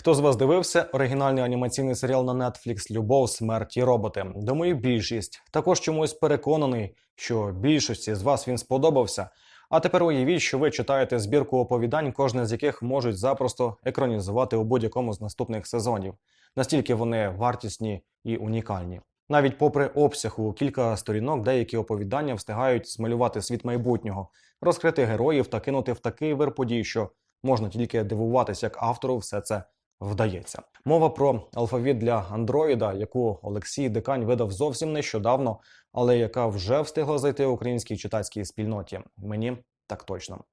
Хто з вас дивився оригінальний анімаційний серіал на Netflix Любов, смерть і роботи? Думаю, більшість. Також чомусь переконаний, що більшості з вас він сподобався. А тепер уявіть, що ви читаєте збірку оповідань, кожне з яких можуть запросто екранізувати у будь-якому з наступних сезонів. Настільки вони вартісні і унікальні. Навіть попри обсяг у кілька сторінок, деякі оповідання встигають змалювати світ майбутнього, розкрити героїв та кинути в такий вир подій, що можна тільки дивуватися, як автору все це вдається. Мова про алфавіт для андроїда, яку Олексій Дикань видав зовсім нещодавно, але яка вже встигла зайти в українській читацькій спільноті. Мені так точно.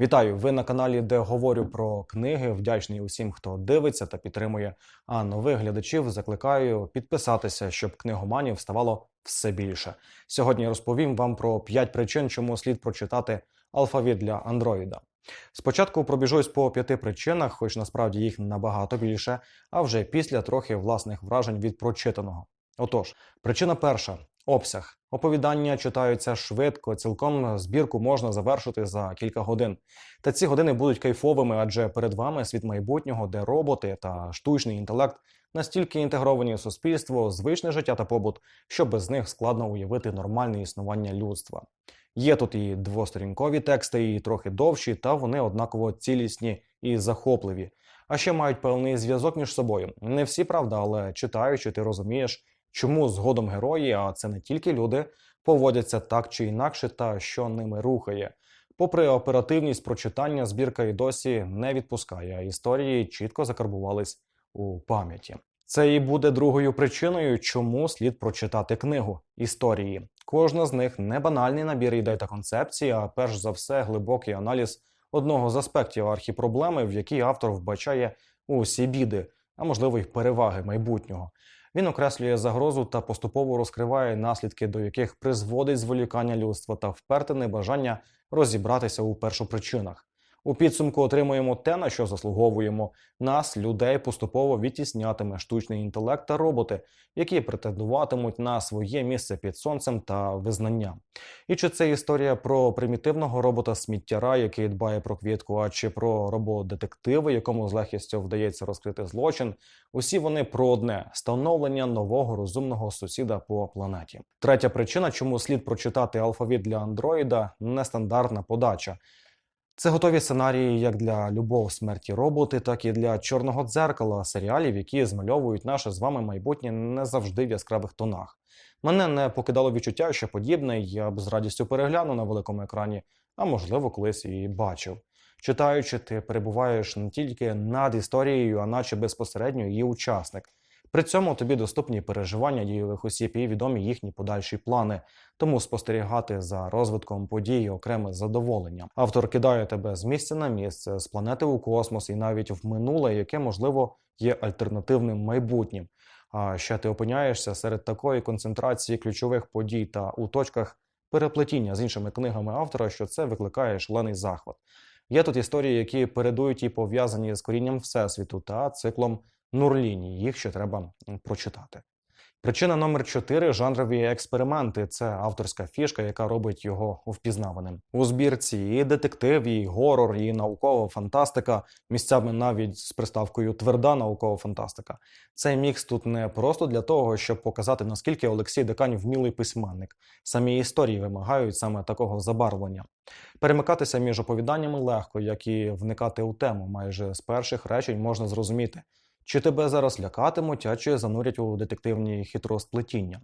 Вітаю! Ви на каналі, де говорю про книги. Вдячний усім, хто дивиться та підтримує. А нових глядачів закликаю підписатися, щоб книгоманів ставало все більше. Сьогодні розповім вам про 5 причин, чому слід прочитати алфавіт для андроїда. Спочатку пробіжусь по п'яти причинах, хоч насправді їх набагато більше, а вже після трохи власних вражень від прочитаного. Отож, причина перша обсяг. Оповідання читаються швидко, цілком збірку можна завершити за кілька годин. Та ці години будуть кайфовими, адже перед вами світ майбутнього, де роботи та штучний інтелект настільки інтегровані в суспільство, звичне життя та побут, що без них складно уявити нормальне існування людства. Є тут і двосторінкові тексти, і трохи довші, та вони однаково цілісні і захопливі. А ще мають певний зв'язок між собою. Не всі правда, але читаючи, ти розумієш, чому згодом герої, а це не тільки люди, поводяться так чи інакше, та що ними рухає. Попри оперативність прочитання, збірка і досі не відпускає, а історії чітко закарбувались у пам'яті. Це і буде другою причиною, чому слід прочитати книгу історії. Кожна з них не банальний набір ідей та концепцій, а перш за все глибокий аналіз одного з аспектів архіпроблеми, в якій автор вбачає усі біди, а можливо й переваги майбутнього. Він окреслює загрозу та поступово розкриває наслідки, до яких призводить зволікання людства та вперте небажання розібратися у першопричинах. У підсумку отримуємо те, на що заслуговуємо. Нас, людей, поступово відтіснятиме штучний інтелект та роботи, які претендуватимуть на своє місце під сонцем та визнання. І чи це історія про примітивного робота сміттяра, який дбає про квітку, а чи про робот-детектива, якому з легкістю вдається розкрити злочин? Усі вони про одне становлення нового розумного сусіда по планеті. Третя причина, чому слід прочитати алфавіт для андроїда нестандартна подача. Це готові сценарії як для любов смерті роботи, так і для чорного дзеркала серіалів, які змальовують наше з вами майбутнє не завжди в яскравих тонах. Мене не покидало відчуття, що подібне я б з радістю переглянув на великому екрані, а можливо, колись і бачив. Читаючи, ти перебуваєш не тільки над історією, а наче безпосередньо її учасник. При цьому тобі доступні переживання дійових осіб і відомі їхні подальші плани, тому спостерігати за розвитком подій окреме задоволення. Автор кидає тебе з місця на місце, з планети у космос і навіть в минуле, яке можливо є альтернативним майбутнім. А ще ти опиняєшся серед такої концентрації ключових подій та у точках переплетіння з іншими книгами автора, що це викликає шалений захват. Є тут історії, які передують і пов'язані з корінням всесвіту та циклом Нурліні. Їх ще треба прочитати. Причина номер 4 жанрові експерименти. Це авторська фішка, яка робить його впізнаваним. У збірці і детектив, і горор, і наукова фантастика, місцями навіть з приставкою тверда наукова фантастика. Цей мікс тут не просто для того, щоб показати наскільки Олексій Декань вмілий письменник. Самі історії вимагають саме такого забарвлення. Перемикатися між оповіданнями легко, як і вникати у тему. Майже з перших речень можна зрозуміти. Чи тебе зараз лякатимуть, а чи занурять у детективні хитросплетіння?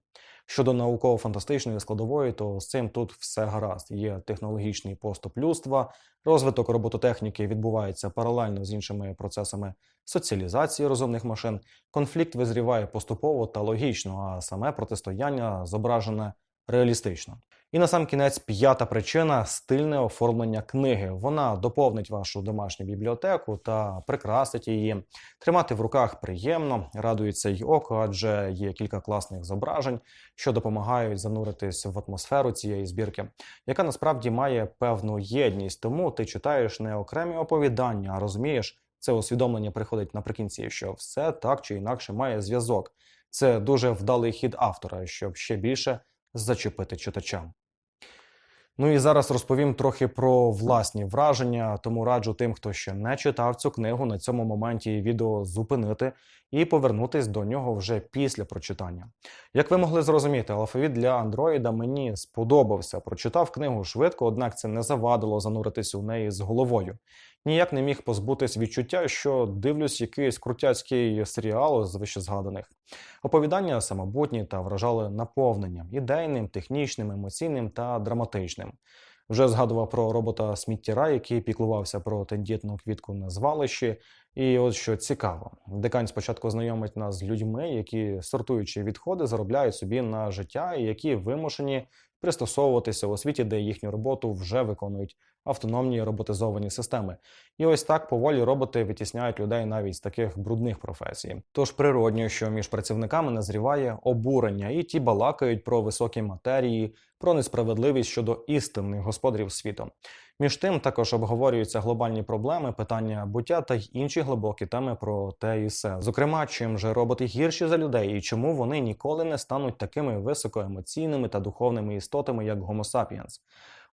Щодо науково-фантастичної складової, то з цим тут все гаразд. Є технологічний поступ людства, розвиток робототехніки відбувається паралельно з іншими процесами соціалізації розумних машин. Конфлікт визріває поступово та логічно, а саме протистояння зображене реалістично. І на сам кінець п'ята причина стильне оформлення книги. Вона доповнить вашу домашню бібліотеку та прикрасить її. Тримати в руках приємно, радується й око, адже є кілька класних зображень, що допомагають зануритись в атмосферу цієї збірки, яка насправді має певну єдність. Тому ти читаєш не окремі оповідання, а розумієш, це усвідомлення приходить наприкінці, що все так чи інакше має зв'язок. Це дуже вдалий хід автора, щоб ще більше зачепити читачам. Ну і зараз розповім трохи про власні враження, тому раджу тим, хто ще не читав цю книгу на цьому моменті відео зупинити і повернутись до нього вже після прочитання. Як ви могли зрозуміти, алфавіт для андроїда мені сподобався. Прочитав книгу швидко, однак це не завадило зануритись у неї з головою. Ніяк не міг позбутись відчуття, що дивлюсь якийсь крутяцький серіал з вищезгаданих. Оповідання самобутні та вражали наповненням ідейним, технічним, емоційним та драматичним. Вже згадував про робота сміттєра, який піклувався про тендітну квітку на звалищі. І от що цікаво, декан спочатку знайомить нас з людьми, які сортуючи відходи, заробляють собі на життя і які вимушені пристосовуватися у світі, де їхню роботу вже виконують автономні роботизовані системи. І ось так поволі роботи витісняють людей навіть з таких брудних професій. Тож природньо, що між працівниками назріває обурення, і ті балакають про високі матерії, про несправедливість щодо істинних господарів світу. Між тим також обговорюються глобальні проблеми, питання буття та й інші глибокі теми про те і все. Зокрема, чим же роботи гірші за людей і чому вони ніколи не стануть такими високоемоційними та духовними істотами, як Homo sapiens.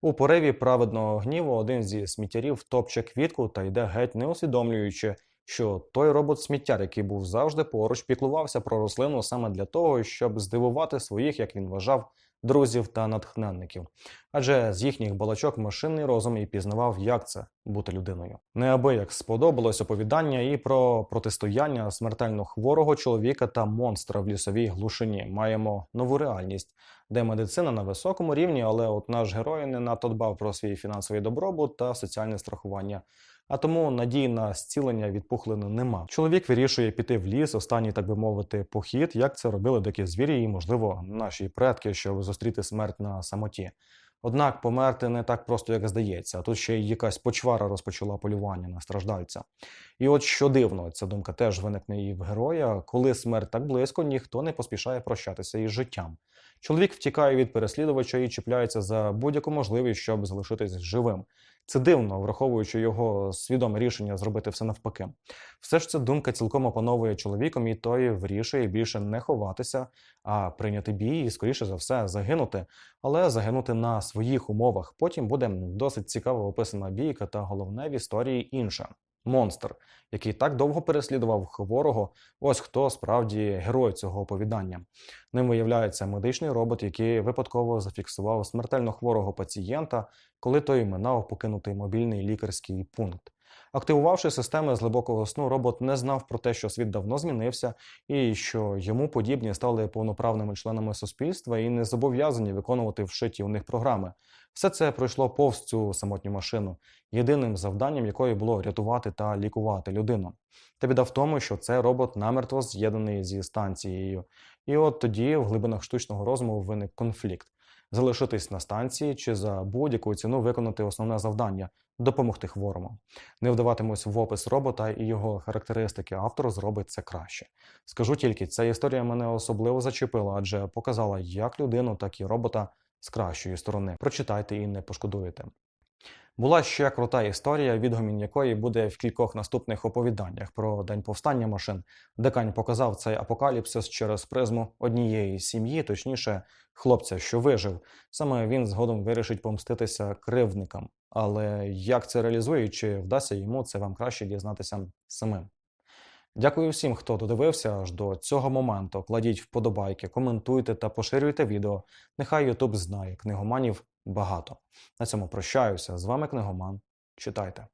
У пориві праведного гніву один зі сміттярів топче квітку та йде геть, не усвідомлюючи, що той робот-сміттяр, який був завжди поруч, піклувався про рослину саме для того, щоб здивувати своїх, як він вважав, друзів та натхненників. Адже з їхніх балачок машинний розум і пізнавав, як це бути людиною. Неабияк сподобалось оповідання і про протистояння смертельно хворого чоловіка та монстра в лісовій глушині. Маємо нову реальність, де медицина на високому рівні, але от наш герой не надто дбав про свій фінансовий добробут та соціальне страхування. А тому надії на зцілення від пухлини нема. Чоловік вирішує піти в ліс, останній, так би мовити, похід, як це робили дикі звірі, і, можливо, наші предки, щоб зустріти смерть на самоті. Однак померти не так просто, як здається. Тут ще й якась почвара розпочала полювання на страждальця. І от що дивно, ця думка теж виникне і в героя, коли смерть так близько, ніхто не поспішає прощатися із життям. Чоловік втікає від переслідувача і чіпляється за будь-яку можливість, щоб залишитись живим. Це дивно, враховуючи його свідоме рішення зробити все навпаки. Все ж ця думка цілком опановує чоловіком, і той вирішує більше не ховатися, а прийняти бій і, скоріше за все, загинути, але загинути на своїх умовах. Потім буде досить цікаво описана бійка, та головне в історії інше. Монстр, який так довго переслідував хворого, ось хто справді герой цього оповідання. Ним виявляється медичний робот, який випадково зафіксував смертельно хворого пацієнта, коли той минав покинутий мобільний лікарський пункт. Активувавши системи з глибокого сну, робот не знав про те, що світ давно змінився, і що йому подібні стали повноправними членами суспільства і не зобов'язані виконувати вшиті у них програми. Все це пройшло повз цю самотню машину, єдиним завданням якої було рятувати та лікувати людину. Та біда в тому, що цей робот намертво з'єднаний зі станцією. І от тоді в глибинах штучного розуму виник конфлікт. Залишитись на станції чи за будь-яку ціну виконати основне завдання допомогти хворому. Не вдаватимусь в опис робота і його характеристики. Автор зробить це краще. Скажу тільки, ця історія мене особливо зачепила, адже показала як людину, так і робота з кращої сторони. Прочитайте і не пошкодуєте. Була ще крута історія, відгомін якої буде в кількох наступних оповіданнях про день повстання машин. Декань показав цей апокаліпсис через призму однієї сім'ї, точніше, хлопця, що вижив. Саме він згодом вирішить помститися кривдникам. Але як це реалізує, чи вдасться йому, це вам краще дізнатися самим. Дякую всім, хто додивився аж до цього моменту. Кладіть вподобайки, коментуйте та поширюйте відео. Нехай Ютуб знає, книгоманів багато. На цьому прощаюся. З вами книгоман. Читайте.